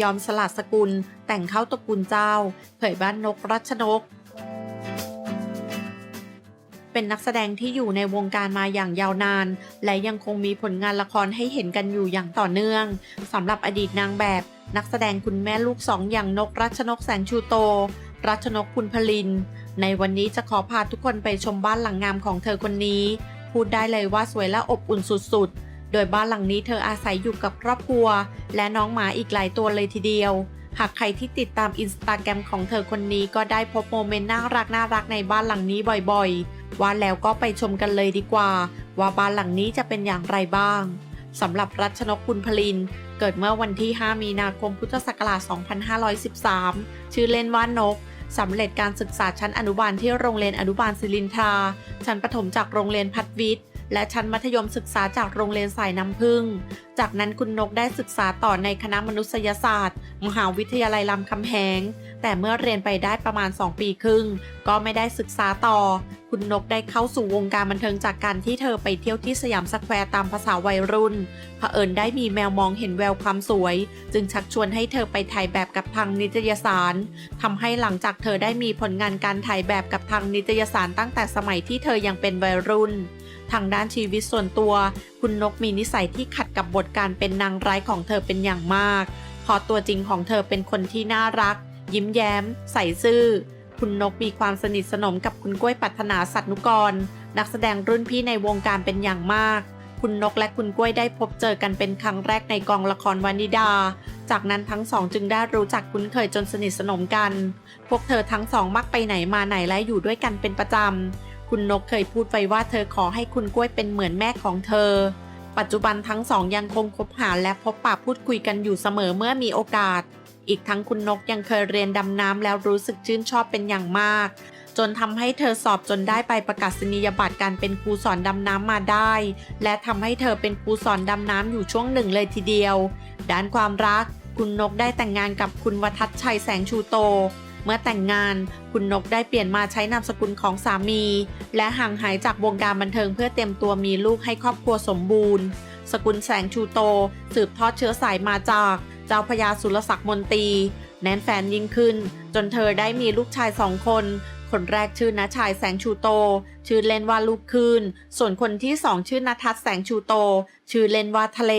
ยอมสลัดสกุลแต่งเข้าตระกูลเจ้า เผยบ้านนกรัชนก เป็นนักแสดงที่อยู่ในวงการมาอย่างยาวนาน และยังคงมีผลงานละครให้เห็นกันอยู่อย่างต่อเนื่องสำหรับอดีตนางแบบ นักแสดงคุณแม่ลูกสองอย่างนกรัชนกแสงชูโต รัชนกคุณพลิน ในวันนี้จะขอพาทุกคนไปชมบ้านหลังงามของเธอคนนี้ พูดได้เลยว่าสวยและอบอุ่นสุดๆ โดยบ้านหลังนี้เธออาศัยอยู่กับครอบครัว และน้องหมาอีกหลายตัวเลยทีเดียว หากใครที่ติดตามอินสตาแกรมของเธอคนนี้ก็ได้พบโมเมนต์น่ารักน่ารักในบ้านหลังนี้บ่อยๆ ว่าแล้วก็ไปชมกันเลยดีกว่า ว่าบ้านหลังนี้จะเป็นอย่างไรบ้างสำหรับรัชนกคุณพลิน เกิดเมื่อวันที่ 5 มีนาคมพุทธศักราช 2513 ชื่อเล่นว่านก สำเร็จการศึกษาชั้นอนุบาลที่โรงเรียนอนุบาลศิรินทราชั้นประถมจากโรงเรียนพัฒวิทย์ และชั้นมัธยมศึกษาจากโรงเรียนสายน้ำพึ่ง จากนั้นคุณนกได้ศึกษาต่อในคณะมนุษยศาสตร์ มหาวิทยาลัยรามคำแหง แต่เมื่อเรียนไปได้ประมาณ 2 ปีครึ่ง ก็ไม่ได้ศึกษาต่อ คุณนกได้เข้าสู่วงการบันเทิงจากการที่เธอไปเที่ยวที่สยามสแควร์ตามภาษาวัยรุ่น เผอิญได้มีแมวมองเห็นแววความสวย จึงชักชวนให้เธอไปถ่ายแบบกับทางนิตยสารทำให้หลังจากเธอได้มีผลงานการถ่ายแบบกับทางนิตยสารตั้งแต่สมัยที่เธอยังเป็นวัยรุ่น ทางด้านชีวิตส่วนตัว คุณนกมีนิสัยที่ขัดกับบทการเป็นนางร้ายของเธอเป็นอย่างมากพราะตัวจริงของเธอเป็นคนที่น่ารัก ยิ้มแย้ม ใส่ซื่อ คุณนกมีความสนิทสนมกับคุณกล้วยปัฒนาสัตนุกร นักแสดงรุ่นพี่ในวงการเป็นอย่างมาก คุณนกและคุณกล้วยได้พบเจอกันเป็นครั้งแรกในกองละครวานิดา จากนั้นทั้งสองจึงได้รู้จักคุ้นเคยจนสนิทสนมกัน พวกเธอทั้งสองมักไปไหนมาไหนและอยู่ด้วยกันเป็นประจำ คุณนกเคยพูดไว้ว่าเธอขอให้คุณกล้วยเป็นเหมือนแม่ของเธอ ปัจจุบันทั้งสองยังคงคบหาและพบปะพูดคุยกันอยู่เสมอเมื่อมีโอกาส อีกทั้งคุณนกยังเคยเรียนดำน้ำแล้วรู้สึกชื่นชอบเป็นอย่างมาก จนทำให้เธอสอบจนได้ไปประกาศนียบัตรการเป็นครูสอนดำน้ำมาได้ และทำให้เธอเป็นครูสอนดำน้ำอยู่ช่วงหนึ่งเลยทีเดียว ด้านความรัก คุณนกได้แต่งงานกับคุณวทัศน์ชัยแสงชูโต เมื่อแต่งงานคุณนกได้เปลี่ยนมาใช้นามสกุลของสามี และห่างหายจากวงการบันเทิงเพื่อเตรียมตัวมีลูกให้ครอบครัวสมบูรณ์ สกุลแสงชูโต สืบทอดเชื้อสายมาจาก เจ้าพญาสุรศักดิ์มนตรี แน่นแฟนยิ่งขึ้น จนเธอได้มีลูกชายสองคน คนแรกชื่อณชายแสงชูโต ชื่อเล่นว่าลูกคืน ส่วนคนที่สองชื่อณทัศแสงชูโต ชื่อเล่นว่าทะเล